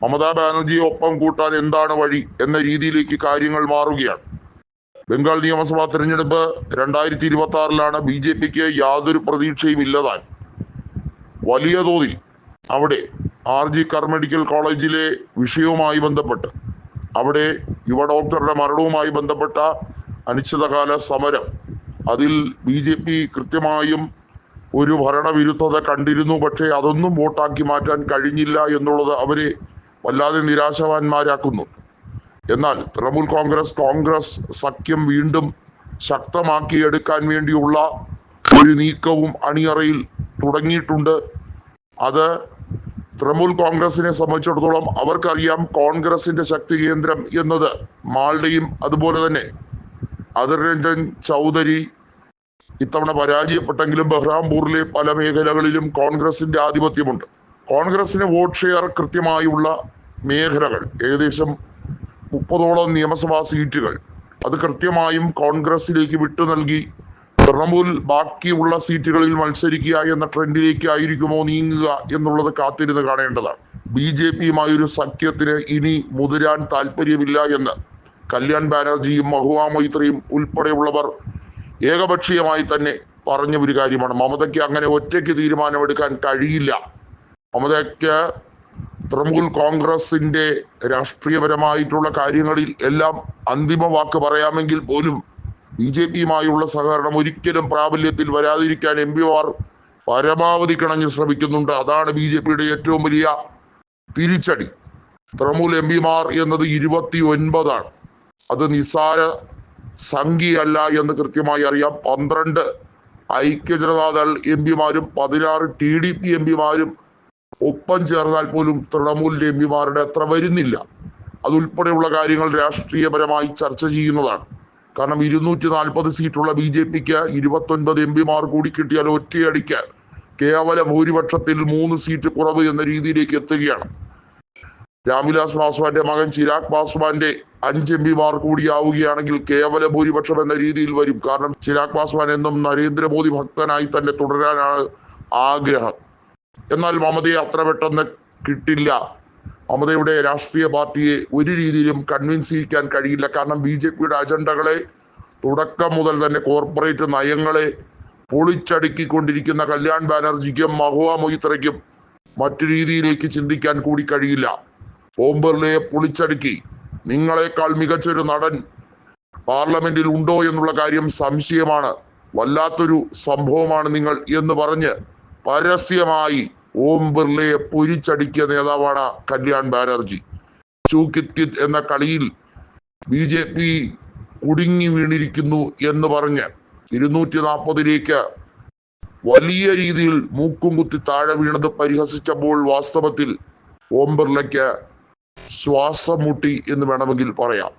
മമതാ ബാനർജിയെ ഒപ്പം കൂട്ടാൻ എന്താണ് വഴി എന്ന രീതിയിലേക്ക് കാര്യങ്ങൾ മാറുകയാണ്. ബംഗാൾ നിയമസഭാ തെരഞ്ഞെടുപ്പ് രണ്ടായിരത്തി ഇരുപത്തി ആറിലാണ് ബി ജെ പിക്ക് യാതൊരു പ്രതീക്ഷയും ഇല്ലതായി. വലിയ തോതിൽ അവിടെ ആർ ജി കർ മെഡിക്കൽ കോളേജിലെ വിഷയവുമായി ബന്ധപ്പെട്ട് അവിടെ യുവ ഡോക്ടറുടെ മരണവുമായി ബന്ധപ്പെട്ട അനിശ്ചിതകാല സമരം അതിൽ ബി ജെ പി കൃത്യമായും ഒരു ഭരണവിരുദ്ധത കണ്ടിരുന്നു പക്ഷേ അതൊന്നും വോട്ടാക്കി മാറ്റാൻ കഴിഞ്ഞില്ല എന്നുള്ളത് അവരെ വല്ലാതെ നിരാശവാന്മാരാക്കുന്നു. എന്നാൽ തൃണമൂൽ കോൺഗ്രസ് കോൺഗ്രസ് സഖ്യം വീണ്ടും ശക്തമാക്കിയെടുക്കാൻ വേണ്ടിയുള്ള ഒരു നീക്കവും അണിയറയിൽ തുടങ്ങിയിട്ടുണ്ട്. അത് തൃണമൂൽ കോൺഗ്രസിനെ സംബന്ധിച്ചിടത്തോളം അവർക്കറിയാം കോൺഗ്രസിന്റെ ശക്തി കേന്ദ്രം എന്നത് മാൾഡയും അതുപോലെ തന്നെ അതിർ രഞ്ജൻ ചൗധരി ഇത്തവണ പരാജയപ്പെട്ടെങ്കിലും ബഹ്റാംപൂറിലെ പല മേഖലകളിലും കോൺഗ്രസിന്റെ ആധിപത്യമുണ്ട്. കോൺഗ്രസിന് വോട്ട് ഷെയർ കൃത്യമായുള്ള മേഖലകൾ ഏകദേശം മുപ്പതോളം നിയമസഭാ സീറ്റുകൾ അത് കൃത്യമായും കോൺഗ്രസിലേക്ക് വിട്ടു നൽകി തൃണമൂൽ ബാക്കിയുള്ള സീറ്റുകളിൽ മത്സരിക്കുക എന്ന ട്രെൻഡിലേക്ക് ആയിരിക്കുമോ നീങ്ങുക എന്നുള്ളത് കാത്തിരുന്ന് കാണേണ്ടതാണ്. ബി ജെ പിയുമായി ഒരു സഖ്യത്തിന് ഇനി മുതിരാൻ താല്പര്യമില്ല എന്ന് കല്യാൺ ബാനർജിയും മഹുവ മൈത്രിയും ഉൾപ്പെടെയുള്ളവർ ഏകപക്ഷീയമായി തന്നെ പറഞ്ഞ ഒരു കാര്യമാണ്. മമതയ്ക്ക് അങ്ങനെ ഒറ്റയ്ക്ക് തീരുമാനമെടുക്കാൻ കഴിയില്ല. മമതയ്ക്ക് തൃണമൂൽ കോൺഗ്രസിന്റെ രാഷ്ട്രീയപരമായിട്ടുള്ള കാര്യങ്ങളിൽ എല്ലാം അന്തിമ വാക്ക് പറയാമെങ്കിൽ പോലും ബി ജെ പിയുമായുള്ള സഹകരണം ഒരിക്കലും പ്രാബല്യത്തിൽ വരാതിരിക്കാൻ എം പിമാർ പരമാവധി കിണഞ്ഞ് ശ്രമിക്കുന്നുണ്ട്. അതാണ് ബി ജെ പിയുടെ ഏറ്റവും വലിയ തിരിച്ചടി. തൃണമൂൽ എം പിമാർ എന്നത് ഇരുപത്തി ഒൻപതാണ് അത് നിസ്സാര സംഖ്യയല്ല എന്ന് കൃത്യമായി അറിയാം. പന്ത്രണ്ട് ഐക്യജനതാദൾ എം പിമാരും പതിനാറ് ടി ഡി പി എം പിമാരും ഒപ്പം ചേർന്നാൽ പോലും തൃണമൂലിന്റെ എം പിമാരുടെ അത്ര വരുന്നില്ല. അതുൾപ്പെടെയുള്ള കാര്യങ്ങൾ രാഷ്ട്രീയപരമായി ചർച്ച ചെയ്യുന്നതാണ്. കാരണം ഇരുന്നൂറ്റി നാൽപ്പത് സീറ്റുള്ള ബി ജെ പിക്ക് ഇരുപത്തൊൻപത് കൂടി കിട്ടിയാൽ ഒറ്റയടിക്ക് കേവല ഭൂരിപക്ഷത്തിൽ മൂന്ന് സീറ്റ് കുറവ് എന്ന രീതിയിലേക്ക് എത്തുകയാണ്. രാംവിലാസ് പാസ്വാന്റെ മകൻ ചിരാഗ് പാസ്വാന്റെ അഞ്ച് എം പിമാർ കൂടിയാവുകയാണെങ്കിൽ കേവല ഭൂരിപക്ഷം എന്ന രീതിയിൽ വരും. കാരണം ചിരാഗ് പാസ്വാൻ എന്നും നരേന്ദ്രമോദി ഭക്തനായി തന്നെ തുടരാനാണ് ആഗ്രഹം. എന്നാൽ മമതയെ അത്ര പെട്ടെന്ന് കിട്ടില്ല. മമതയുടെ രാഷ്ട്രീയ പാർട്ടിയെ ഒരു രീതിയിലും കൺവിൻസ് ചെയ്യിക്കാൻ കഴിയില്ല. കാരണം ബി ജെ പിയുടെ അജണ്ടകളെ തുടക്കം മുതൽ തന്നെ കോർപ്പറേറ്റ് നയങ്ങളെ പൊളിച്ചടുക്കിക്കൊണ്ടിരിക്കുന്ന കല്യാൺ ബാനർജിക്കും മഹുവ മൊയ്ത്രയ്ക്കും മറ്റു രീതിയിലേക്ക് ചിന്തിക്കാൻ കൂടി കഴിയില്ല. ഓം പൊളിച്ചടുക്കി നിങ്ങളെക്കാൾ മികച്ചൊരു നടൻ പാർലമെന്റിൽ ഉണ്ടോ എന്നുള്ള കാര്യം സംശയമാണ്. വല്ലാത്തൊരു സംഭവമാണ് നിങ്ങൾ എന്ന് പറഞ്ഞ് പരസ്യമായി ഓം ബിർളയെ പൊരിച്ചടിക്കിയ നേതാവാണ് കല്യാൺ ബാനർജി. ചൂക്കിത് കിറ്റ് എന്ന കളിയിൽ ബി ജെ പി കുടുങ്ങി വീണിരിക്കുന്നു എന്ന് പറഞ്ഞ് ഇരുന്നൂറ്റി നാൽപ്പതിലേക്ക് വലിയ രീതിയിൽ മൂക്കും കുത്തി താഴെ വീണത് പരിഹസിച്ചപ്പോൾ വാസ്തവത്തിൽ ഓം ബിർളയ്ക്ക് ശ്വാസം മുട്ടി എന്ന് വേണമെങ്കിൽ പറയാം.